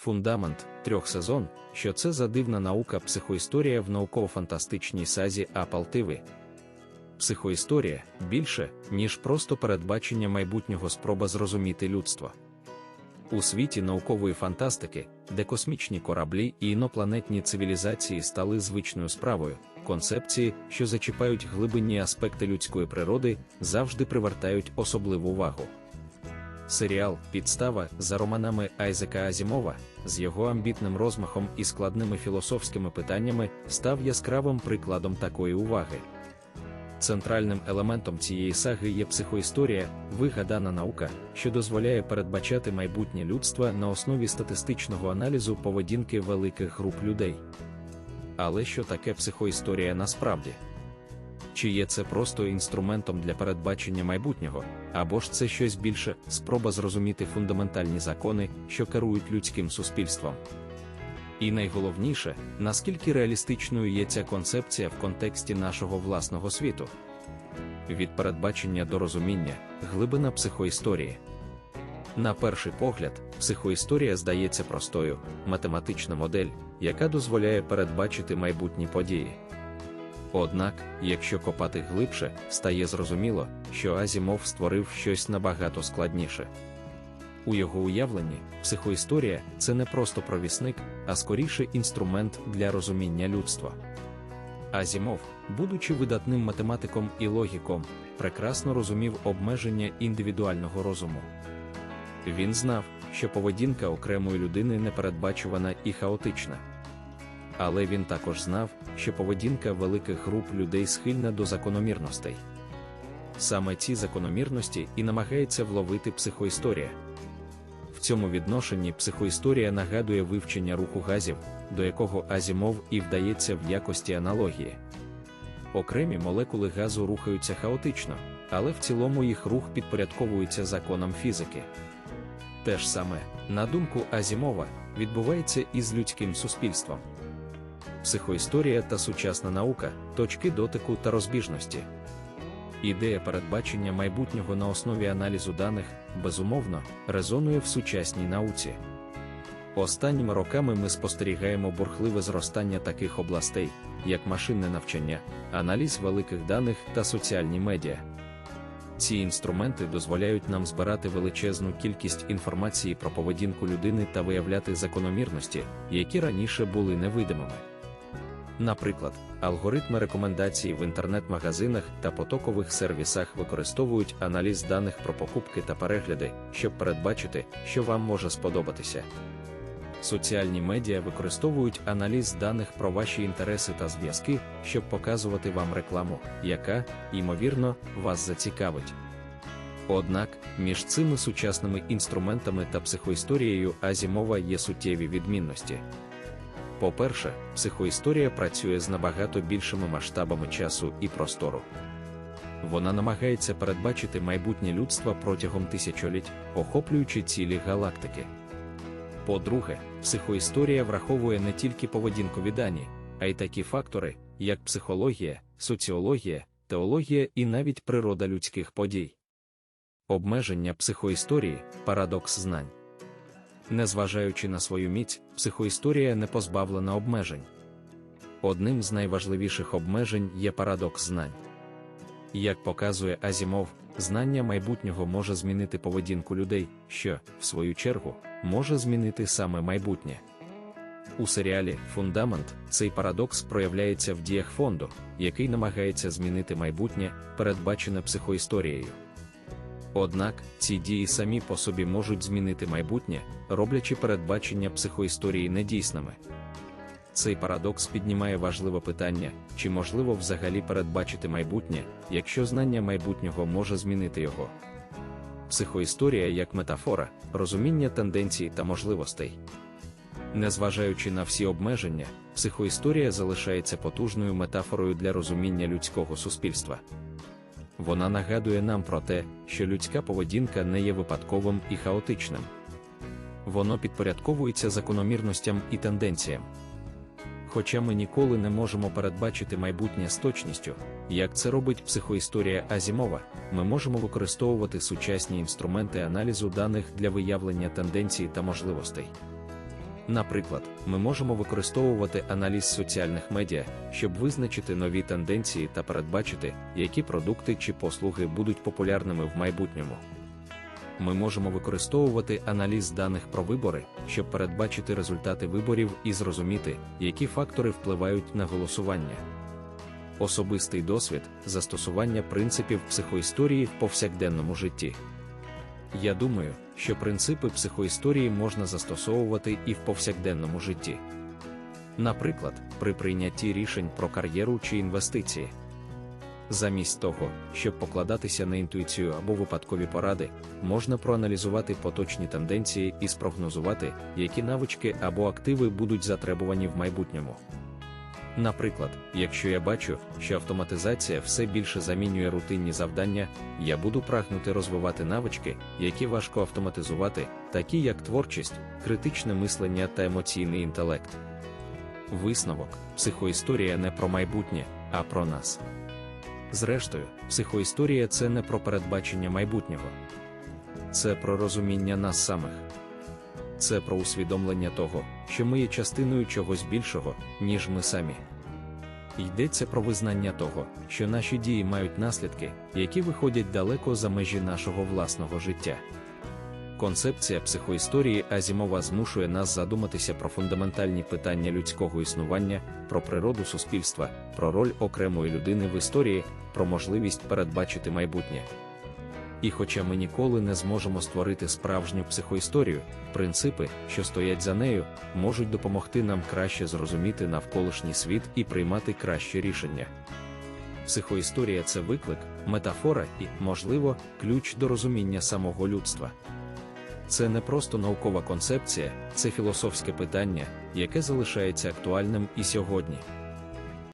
фундамент трьох сезон, що це за дивна наука психоісторія в науково-фантастичній сазі Апал ТВ. Психоісторія більше, ніж просто передбачення майбутнього спроба зрозуміти людство. У світі наукової фантастики, де космічні кораблі і інопланетні цивілізації стали звичною справою, концепції, що зачіпають глибинні аспекти людської природи, завжди привертають особливу увагу. Серіал Підстава за романами Айзека Азімова з його амбітним розмахом і складними філософськими питаннями став яскравим прикладом такої уваги. Центральним елементом цієї саги є психоісторія, вигадана наука, що дозволяє передбачати майбутнє людства на основі статистичного аналізу поведінки великих груп людей. Але що таке психоісторія насправді? Чи є це просто інструментом для передбачення майбутнього, або ж це щось більше спроба зрозуміти фундаментальні закони, що керують людським суспільством? І найголовніше, наскільки реалістичною є ця концепція в контексті нашого власного світу? Від передбачення до розуміння, глибина психоісторії. На перший погляд, психоісторія здається простою, математична модель, яка дозволяє передбачити майбутні події. Однак, якщо копати глибше, стає зрозуміло, що Азімов створив щось набагато складніше. У його уявленні, психоісторія це не просто провісник, а скоріше інструмент для розуміння людства. Азімов, будучи видатним математиком і логіком, прекрасно розумів обмеження індивідуального розуму. Він знав, що поведінка окремої людини непередбачувана і хаотична. Але він також знав, що поведінка великих груп людей схильна до закономірностей. Саме ці закономірності і намагається вловити психоісторія. В цьому відношенні психоісторія нагадує вивчення руху газів, до якого Азімов і вдається в якості аналогії. Окремі молекули газу рухаються хаотично, але в цілому їх рух підпорядковується законам фізики. Те ж саме, на думку Азімова, відбувається і з людським суспільством. Психоісторія та сучасна наука, точки дотику та розбіжності. Ідея передбачення майбутнього на основі аналізу даних, безумовно, резонує в сучасній науці. Останніми роками ми спостерігаємо бурхливе зростання таких областей, як машинне навчання, аналіз великих даних та соціальні медіа. Ці інструменти дозволяють нам збирати величезну кількість інформації про поведінку людини та виявляти закономірності, які раніше були невидимими. Наприклад, алгоритми рекомендацій в інтернет-магазинах та потокових сервісах використовують аналіз даних про покупки та перегляди, щоб передбачити, що вам може сподобатися. Соціальні медіа використовують аналіз даних про ваші інтереси та зв'язки, щоб показувати вам рекламу, яка, ймовірно, вас зацікавить. Однак, між цими сучасними інструментами та психоісторією Азімова є суттєві відмінності. По-перше, психоісторія працює з набагато більшими масштабами часу і простору. Вона намагається передбачити майбутнє людства протягом тисячоліть, охоплюючи цілі галактики. По-друге, психоісторія враховує не тільки поведінкові дані, а й такі фактори, як психологія, соціологія, теологія і навіть природа людських подій. Обмеження психоісторії парадокс знань. Незважаючи на свою міць, психоісторія не позбавлена обмежень. Одним з найважливіших обмежень є парадокс знань. Як показує Азімов, знання майбутнього може змінити поведінку людей, що, в свою чергу, може змінити саме майбутнє. У серіалі Фундамент цей парадокс проявляється в діях фонду, який намагається змінити майбутнє, передбачене психоісторією. Однак ці дії самі по собі можуть змінити майбутнє, роблячи передбачення психоісторії недійсними. Цей парадокс піднімає важливе питання, чи можливо взагалі передбачити майбутнє, якщо знання майбутнього може змінити його. Психоісторія як метафора, розуміння тенденцій та можливостей. Незважаючи на всі обмеження, психоісторія залишається потужною метафорою для розуміння людського суспільства. Вона нагадує нам про те, що людська поведінка не є випадковим і хаотичним. Воно підпорядковується закономірностям і тенденціям. Хоча ми ніколи не можемо передбачити майбутнє з точністю, як це робить психоісторія Азімова, ми можемо використовувати сучасні інструменти аналізу даних для виявлення тенденцій та можливостей. Наприклад, ми можемо використовувати аналіз соціальних медіа, щоб визначити нові тенденції та передбачити, які продукти чи послуги будуть популярними в майбутньому. Ми можемо використовувати аналіз даних про вибори, щоб передбачити результати виборів і зрозуміти, які фактори впливають на голосування. Особистий досвід застосування принципів психоісторії в повсякденному житті. Я думаю, що принципи психоісторії можна застосовувати і в повсякденному житті. Наприклад, при прийнятті рішень про кар'єру чи інвестиції. Замість того, щоб покладатися на інтуїцію або випадкові поради, можна проаналізувати поточні тенденції і спрогнозувати, які навички або активи будуть затребувані в майбутньому. Наприклад, якщо я бачу, що автоматизація все більше замінює рутинні завдання, я буду прагнути розвивати навички, які важко автоматизувати, такі як творчість, критичне мислення та емоційний інтелект. Висновок психоісторія не про майбутнє, а про нас. Зрештою, психоісторія це не про передбачення майбутнього, це про розуміння нас самих. Це про усвідомлення того, що ми є частиною чогось більшого, ніж ми самі. Йдеться про визнання того, що наші дії мають наслідки, які виходять далеко за межі нашого власного життя. Концепція психоісторії Азімова змушує нас задуматися про фундаментальні питання людського існування, про природу суспільства, про роль окремої людини в історії, про можливість передбачити майбутнє. І хоча ми ніколи не зможемо створити справжню психоісторію, принципи, що стоять за нею, можуть допомогти нам краще зрозуміти навколишній світ і приймати кращі рішення. Психоісторія це виклик, метафора і, можливо, ключ до розуміння самого людства. Це не просто наукова концепція, це філософське питання, яке залишається актуальним і сьогодні.